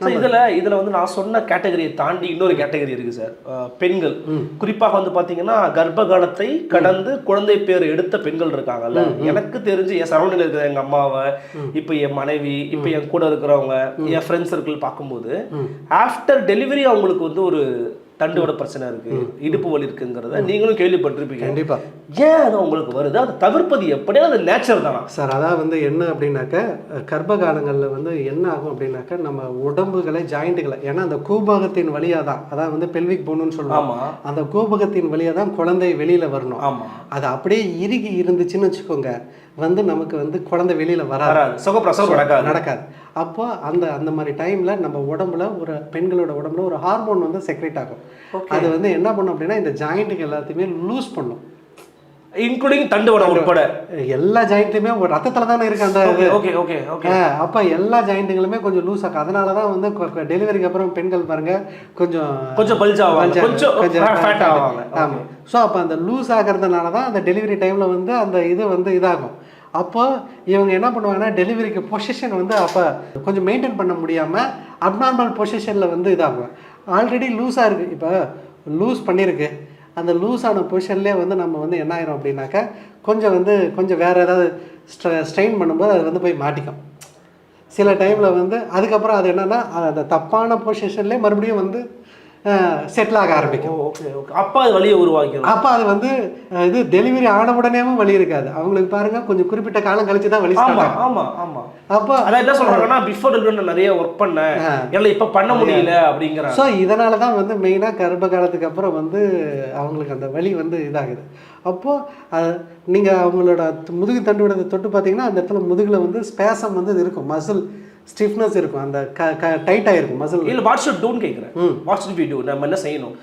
Sir இதுல இதுல வந்து நான் சொன்ன கேட்டகரியை தாண்டி இன்னொரு கேட்டகரி இருக்கு சார் பெண்கள். குறிப்பாக வந்து பாத்தீங்கன்னா கர்ப்ப காலத்தை கடந்து குழந்தை பேர் எடுத்த பெண்கள் இருக்காங்கல்ல. எனக்கு தெரிஞ்சு என் சரௌண்டிங் இருக்கிற எங்க அம்மாவை இப்போ என் மனைவி இப்போ என் கூட இருக்கிறவங்க என் ஃப்ரெண்ட்ஸ் சர்க்கிள் பார்க்கும்போது ஆஃப்டர் டெலிவரி அவங்களுக்கு வந்து ஒரு தண்டுவட பிரச்சனை இருக்கு இடுப்பு வலி இருக்குங்கிறத நீங்களும் கேள்விப்பட்டிருப்பீங்க. கண்டிப்பா. ஏன் அது உங்களுக்கு வருது? அதை தவிர்ப்பது எப்படி அது நேச்சர் தானா? சார் அதான் வந்து என்ன அப்படின்னாக்க கர்ப்ப காலங்களில் வந்து என்ன ஆகும் அப்படின்னாக்க நம்ம உடம்புகளை ஜாயிண்ட்டுகளை ஏன்னா அந்த கூபகத்தின் வழியாக தான் அதான் வந்து பெல்விக் போனுன்னு சொல்லுவாங்க அந்த கூபகத்தின் வழியாக தான் குழந்தை வெளியில் வரணும். ஆமா. அது அப்படியே இறுகி இருந்துச்சுன்னு வச்சுக்கோங்க வந்து நமக்கு வந்து குழந்தை வெளியில் வராது. சுகப்பிரசவம் நடக்காது. நடக்காது. அப்போ அந்த அந்த மாதிரி டைமில் நம்ம உடம்புல ஒரு பெண்களோட உடம்புல ஒரு ஹார்மோன் வந்து செக்ரேட் ஆகும். அது வந்து என்ன பண்ணும் அப்படின்னா இந்த ஜாயிண்ட்டுக்கு எல்லாத்தையுமே லூஸ் பண்ணும். இன்க்ளூடிங் தண்டுவடம் உட்பட. எல்லா ஜாயிண்ட்லையுமே ஒரு ரத்தத்தில் தானே இருக்கு அந்த ஓகே ஓகே ஓகே அப்ப எல்லா ஜாயிண்ட்டுகளுமே கொஞ்சம் லூஸ் ஆகும் அதனால தான் வந்து டெலிவரிக்கு அப்புறம் பெண்கள் பாருங்க கொஞ்சம் கொஞ்சம் பல்ஜ் ஆவாங்க. கொஞ்சம் ஃபேட் ஆவாங்க. ஆமாம் ஸோ அப்போ அந்த லூஸ் ஆகிறதுனால தான் அந்த டெலிவரி டைமில் வந்து அந்த இது வந்து இதாகும். அப்போ இவங்க என்ன பண்ணுவாங்கன்னா டெலிவரிக்கு பொசிஷன் வந்து அப்போ கொஞ்சம் மெயின்டைன் பண்ண முடியாமல் அப்நார்மல் பொசிஷனில் வந்து இதாகும். ஆல்ரெடி லூஸாக இருக்குது இப்போ லூஸ் பண்ணியிருக்கு அந்த லூஸான பொசிஷன்லேயே வந்து நம்ம வந்து என்ன ஆயிரும் அப்படின்னாக்கா கொஞ்சம் வந்து கொஞ்சம் வேறு ஏதாவது ஸ்ட்ரெயின் பண்ணும்போது அது வந்து போய் மாட்டிக்கும். சில டைமில் வந்து அதுக்கப்புறம் அது என்னென்னா அந்த தப்பான பொசிஷன்லேயே மறுபடியும் வந்து செட்டில் ஆக ஆரம்பிக்கும். Okay okay. அப்பா அது வழியை உருவாக்கிடும் அப்போ அது வந்து இது டெலிவரி ஆன உடனேவும் வலி இருக்காது. அவங்களுக்கு பாருங்க கொஞ்சம் குறிப்பிட்ட காலம் கழிச்சு தான் வலி ஆமா ஸ்டார்ட் ஆகும். ஆமா ஆமா. அப்போ அதான் என்ன சொல்றாங்கன்னா பிஃபோர் டெலிவரி நான் நிறைய ஒர்க் பண்ணேன். என்னால இப்ப பண்ண முடியல அப்படிங்கிறாங்க. ஸோ இதனால தான் வந்து மெயினாக கர்ப்ப காலத்துக்கு அப்புறம் வந்து அவங்களுக்கு அந்த வலி வந்து இதாகுது. அப்போது நீங்கள் அவங்களோட முதுகு தண்டுவிடத்தை தொட்டு பார்த்தீங்கன்னா அந்த இடத்துல முதுகில் வந்து ஸ்பேசம் வந்து இது இருக்கும். மசில் ஸ்டிஃப்னஸ் இருக்கும். அந்த க க டைட்டாக இருக்கும். மசில் இல்ல வாட்ஸ் யூ டோன்ட் கேக்குறேன். வாட்ஸ் வி டூ நம்ம என்ன செய்யணும்?